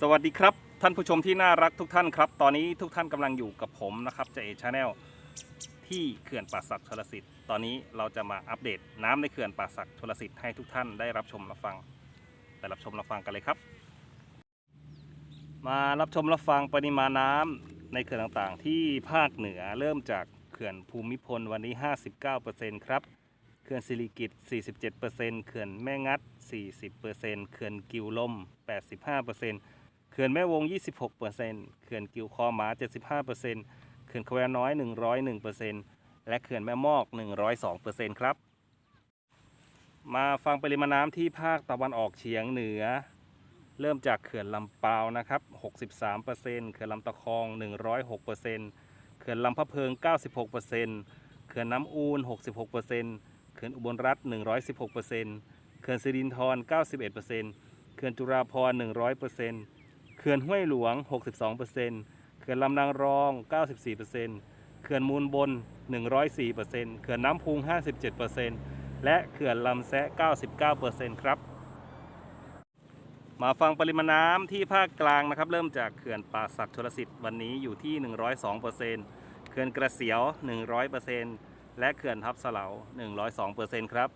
สวัสดีครับ ท่านผู้ชมที่น่ารักทุกท่านครับ ตอนนี้ทุกท่านกำลังอยู่กับผมนะครับเจเอชาแนลที่เขื่อนป่าสักชลสิทธิ์ตอนนี้เราจะมาอัปเดตน้ำในเขื่อนป่าสักชลสิทธิ์ให้ทุกท่านได้รับชมรับฟังไปรับชมรับฟังกันเลยครับ มารับชมรับฟังปริมาณน้ำในเขื่อนต่างๆ ที่ภาคเหนือเริ่มจากเขื่อนภูมิพลวันนี้ 59%ครับเขื่อนสิริกิต47%เขื่อนแม่งัด 40%เขื่อนกิวลม 85% เขื่อนแม่วง 26%เเขื่อนกิวคอหมา 75%เขื่อนแควน้อย 101%และเขื่อนแม่มอก 102%ครับ มาฟังปริมาณน้ำที่ภาคตะวันออกเฉียงเหนือ เริ่มจากเขื่อนลำปาวนะครับ 63%เขื่อนลำตะคอง 106%เขื่อนลำพะเพิง 96%เขื่อนน้ำอูน 66%เขื่อนอุบลรัฐ 116%เขื่อนสิรินธร91%เขื่อนจุฬาภรณ์100%เขื่อนห้วยหลวง 62%เขื่อนลำนางรอง 94%เขื่อนมูลบน 104%เขื่อนน้ำพุง 57%และเขื่อนลำแซะ 99%ครับ มาฟังปริมาณน้ำที่ภาคกลางนะครับ เริ่มจากเขื่อนป่าสักชลสิทธิ์วันนี้อยู่ที่ 102%เขื่อนกระเสียว 100%และเขื่อนทับเสลา102%ครับ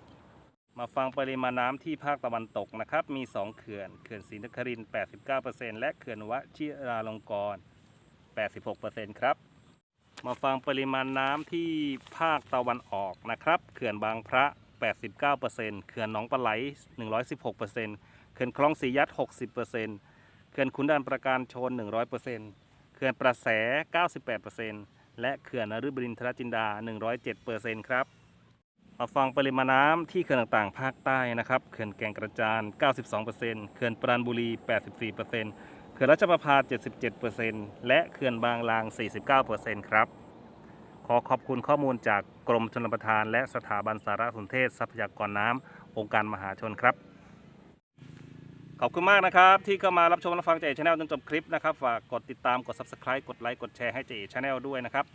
มาฟังปริมาณน้ำที่ภาคตะวันตกนะครับ มี 2 เขื่อน เขื่อนศรีนครินทร์89%และเขื่อนวชิราลงกรณ์86%ครับ มาฟังปริมาณน้ำที่ภาคตะวันออกนะครับ เขื่อนบางพระ 89%เขื่อนหนองปลาไหล 116%เขื่อนคลองสียัด 60%เขื่อนขุนด่านประการชน 100%เขื่อนประแส 98%และเขื่อนนฤบดินทรจินดา 107%ครับ มาฟังปริมาณน้ำที่เขื่อนต่างๆ ภาคใต้นะครับ เขื่อนแก่งกระจาน 92%เขื่อนปราณบุรี 84%เขื่อนรัชประภา 77%และเขื่อนบางลาง 49%ครับ ขอขอบคุณข้อมูลจากกรมชลประทาน และสถาบันสารสนเทศทรัพยากรน้ำองค์การมหาชนครับ ขอบคุณมากนะครับ ที่เข้ามารับชมรับฟังเจชแนลจนจบคลิปนะครับ ฝากกดติดตามกด subscribe กดไลค์กดแชร์ให้เจชแนลด้วยนะครับ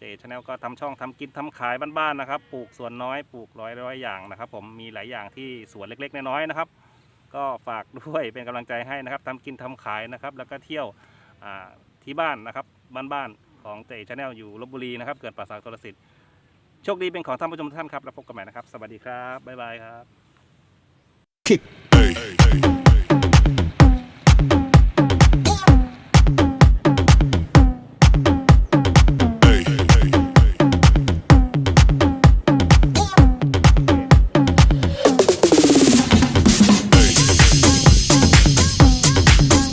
เจชแนลก็ทำช่องทำกินทำขายบ้านๆนะครับ ปลูกสวนน้อยปลูกร้อยร้อยอย่างนะครับ ผมมีหลายอย่างที่สวนเล็กๆน้อยๆนะครับ ก็ฝากด้วยเป็นกำลังใจให้นะครับทำกินทำขายนะครับ แล้วก็เที่ยวที่บ้านนะครับบ้านๆของเจชแนลอยู่ลบบุรีนะครับ เกิดป่าสากตรสิทธิ์โชคดีเป็นของท่านผู้ชมท่านครับแล้วพบกันใหม่นะครับ สวัสดีครับบ๊ายบายครับ hey, hey, hey.